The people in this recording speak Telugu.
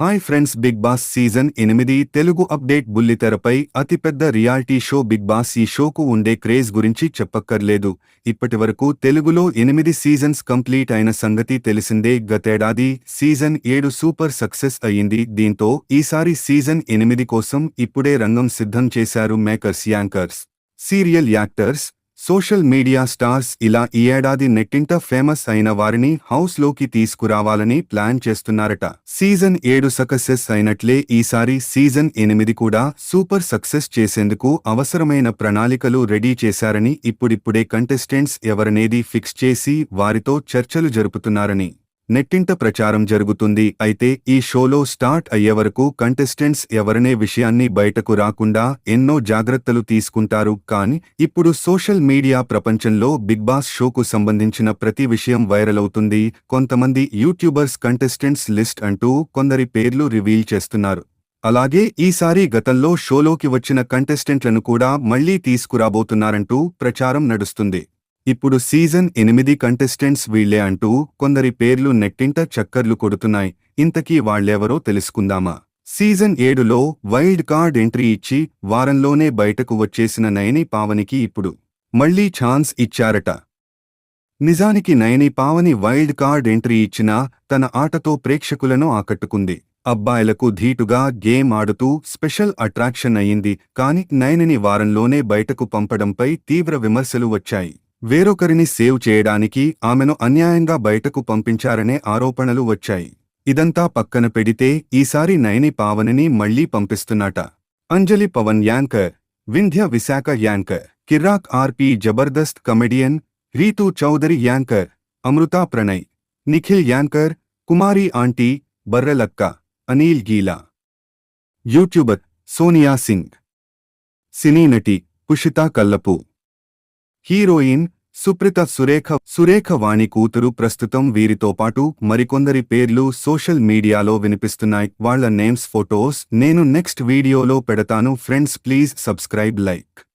Hi friends big boss season ఎనిమిది తెలుగు అప్డేట్ బుల్లితెరపై అతిపెద్ద రియాలిటీ షో బిగ్ బాస్ ఈ షోకు ఉండే క్రేజ్ గురించి చెప్పక్కర్లేదు. ఇప్పటివరకు తెలుగులో ఎనిమిది సీజన్స్ కంప్లీట్ అయిన సంగతి తెలిసిందే. గతేడాది సీజన్ ఏడు సూపర్ సక్సెస్ అయ్యింది. దీంతో ఈసారి సీజన్ ఎనిమిది కోసం ఇప్పుడే రంగం సిద్ధం చేశారు makers anchors serial actors social media stars ఇలా ఈ ఏడాది నెట్టింట ఫేమస్ అయిన వారిని హౌస్లోకి తీసుకురావాలని ప్లాన్ చేస్తున్నారట. సీజన్ ఏడు సక్సెస్ అయినట్లే ఈసారి సీజన్ ఎనిమిది కూడా సూపర్ సక్సెస్ చేసేందుకు అవసరమైన ప్రణాళికలు రెడీ చేశారని ఇప్పుడిప్పుడే కంటెస్టెంట్స్ ఎవరనేది ఫిక్స్ చేసి వారితో చర్చలు జరుపుతున్నారని. నెట్టింట ప్రచారం జరుగుతుంది. అయితే ఈ షోలో స్టార్ట్ అయ్యే వరకు కంటెస్టెంట్స్ ఎవరనే విషయాన్ని బయటకు రాకుండా ఎన్నో జాగ్రత్తలు తీసుకుంటారు. కానీ ఇప్పుడు సోషల్ మీడియా ప్రపంచంలో బిగ్ బాస్ షోకు సంబంధించిన ప్రతి విషయం వైరల్ అవుతుంది. కొంతమంది యూట్యూబర్స్ కంటెస్టెంట్స్ లిస్ట్ అంటూ కొందరి పేర్లు రివీల్ చేస్తున్నారు. అలాగే ఈసారి గతంలో షోలోకి వచ్చిన కంటెస్టెంట్లను కూడా మళ్ళీ తీసుకురాబోతున్నారంటూ ప్రచారం నడుస్తుంది. ఇప్పుడు సీజన్ ఎనిమిది కంటెస్టెంట్స్ వీళ్ళే అంటూ కొందరి పేర్లు నెట్టింట చక్కర్లు కొడుతున్నాయి. ఇంతకీ వాళ్ళెవరో తెలుసుకుందామా? సీజన్ ఏడులో వైల్డ్ కార్డ్ ఎంట్రీ ఇచ్చి వారంలోనే బయటకు వచ్చేసిన నయని పావనికి ఇప్పుడు మళ్ళీ ఛాన్స్ ఇచ్చారట. నిజానికి Nayani Pavani wild card entry ఇచ్చినా తన ఆటతో ప్రేక్షకులను ఆకట్టుకుంది. అబ్బాయిలకు ధీటుగా గేమ్ ఆడుతూ స్పెషల్ అట్రాక్షన్ అయింది కాని నయనిని వారంలోనే బయటకు పంపడంపై తీవ్ర విమర్శలు వచ్చాయి. వేరొకరిని సేవ్ చేయడానికి ఆమెను అన్యాయంగా బయటకు పంపించారనే ఆరోపణలు వచ్చాయి. ఇదంతా పక్కన పెడితే ఈసారి నయని పావనిని మళ్ళీ పంపిస్తున్నట. Anjali Pavan anchor Vindhya Visakha anchor Kiraak RP Jabardasth comedian Rithu Chowdary anchor Amrutha Pranay Nikhil anchor Kumari aunty Barrelakka Anil Geela. Youtuber Sonia Singh. Cine నటి పుషితా కల్లపు. హీరోయిన్ సుప్రిత సురేఖ సురేఖ వాణి కూతురు ప్రస్తుతం వీరితో పాటు మరికొందరి పేర్లు సోషల్ మీడియాలో వినిపిస్తున్నాయి. వాళ్ళ నేమ్స్ ఫోటోస్ నేను నెక్స్ట్ వీడియోలో పెడతాను. Friends please subscribe like.